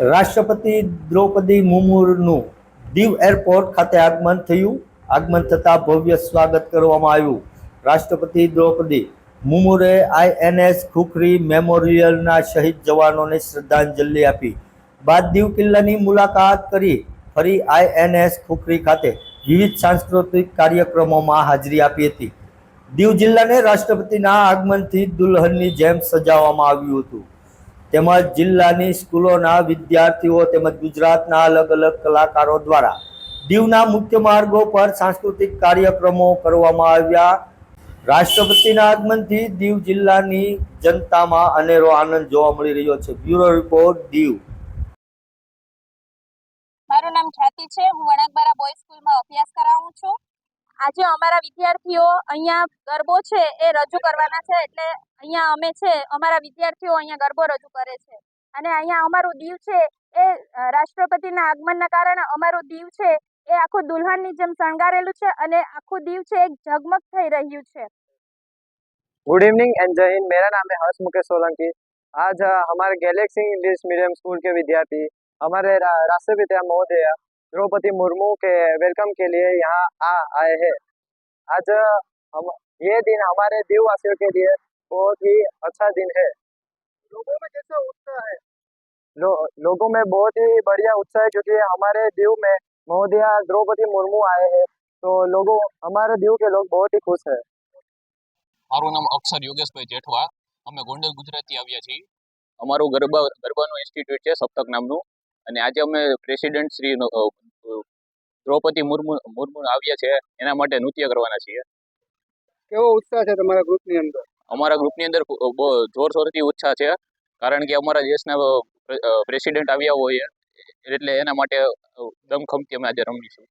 રાષ્ટ્રપતિ દ્રૌપદી મુર્મુનું દીવ એરપોર્ટ ખાતે આગમન થયું. આગમન થતાં ભવ્ય સ્વાગત કરવામાં આવ્યું. રાષ્ટ્રપતિ દ્રૌપદી મુર્મુએ આઈએનએસ ખુખરી મેમોરિયલના શહીદ જવાનોને શ્રદ્ધાંજલિ આપી. બાદ દીવ કિલ્લાની મુલાકાત કરી ફરી આઈએનએસ ખુખરી ખાતે વિવિધ સાંસ્કૃતિક કાર્યક્રમોમાં હાજરી આપી હતી. દીવ જિલ્લાને રાષ્ટ્રપતિના આગમનથી દુલ્હનની જેમ સજાવવામાં આવ્યું હતું. તેમજ જિલ્લાની સ્કૂલોના વિદ્યાર્થીઓ તેમજ ગુજરાતના અલગ અલગ કલાકારો દ્વારા દીવના મુખ્ય માર્ગો પર સાંસ્કૃતિક કાર્યક્રમો કરવામાં આવ્યા. રાષ્ટ્રપતિના આગમનથી દીવ જિલ્લાની જનતામાં અનેરો આનંદ જોવા મળી રહ્યો છે. Bureau report, Diu. મારું નામ ખ્યાતિ છે. હું વણાકબારા બોય સ્કૂલમાં અભ્યાસ કરાવું છું. આજે અમારા વિદ્યાર્થીઓ અહીંયા ગરબો છે એ રજૂ કરવાના છે એટલે અહીંયા અમે છે અમારા વિદ્યાર્થીઓ અહીંયા ગરબો રજૂ કરે છે અને અહીંયા અમારું દીવ છે એ અ, રાષ્ટ્રપતિના આગમનના કારણે અમારું દીવ છે એ આખું દુલ્હનની જેમ શણગારેલું છે અને આખું દીવ છે એક ઝગમગ થઈ રહ્યું છે गुड इवनिंग एंड जय हिंद मेरा नाम है हर्ष मुकेश सोलंकी आज अ, हमारे गैलेक्सी इंग्लिश मीडियम स्कूल के विद्यार्थी हमारे रा, राष्ट्रपिता महोदय द्रौपदी मुर्मू के वेलकम के लिए यहाँ आ आए हैं आज अ, हम ये दिन हमारे देववासियों के लिए बहुत ही अच्छा दिन है लोगों में कैसा उत्साह है लो, लोगों में बहुत ही बढ़िया उत्साह है क्योंकि हमारे दीव में महोदया द्रौपदी मुर्मू आए हैं तो लोगों हमारे दीव के लोग बहुत ही खुश है મારું નામ અક્ષર યોગેશભાઈ જેઠવા અમે ગોંડલ ગુજરાતથી આવ્યા છીએ અમારું ગરબા ગરબાનું ઇન્સ્ટિટ્યૂટ છે સપ્તક નામનું અને આજે અમે પ્રેસિડેન્ટ શ્રી નો- અ, અ, દ્રૌપદી મુર્મુ મુર્મુ આવ્યા છે. એના માટે નૃત્ય કરવાના છીએ. કેવો ઉત્સાહ છે તમારા ગ્રુપની અંદર? અમારા ગ્રુપની અંદર બહુ જોરશોરથી ઉત્સાહ છે. કારણ કે અમારા દેશના પ્રેસિડેન્ટ આવ્યા હોય એટલે એના માટે દમખમથી અમે આજે રમીશું.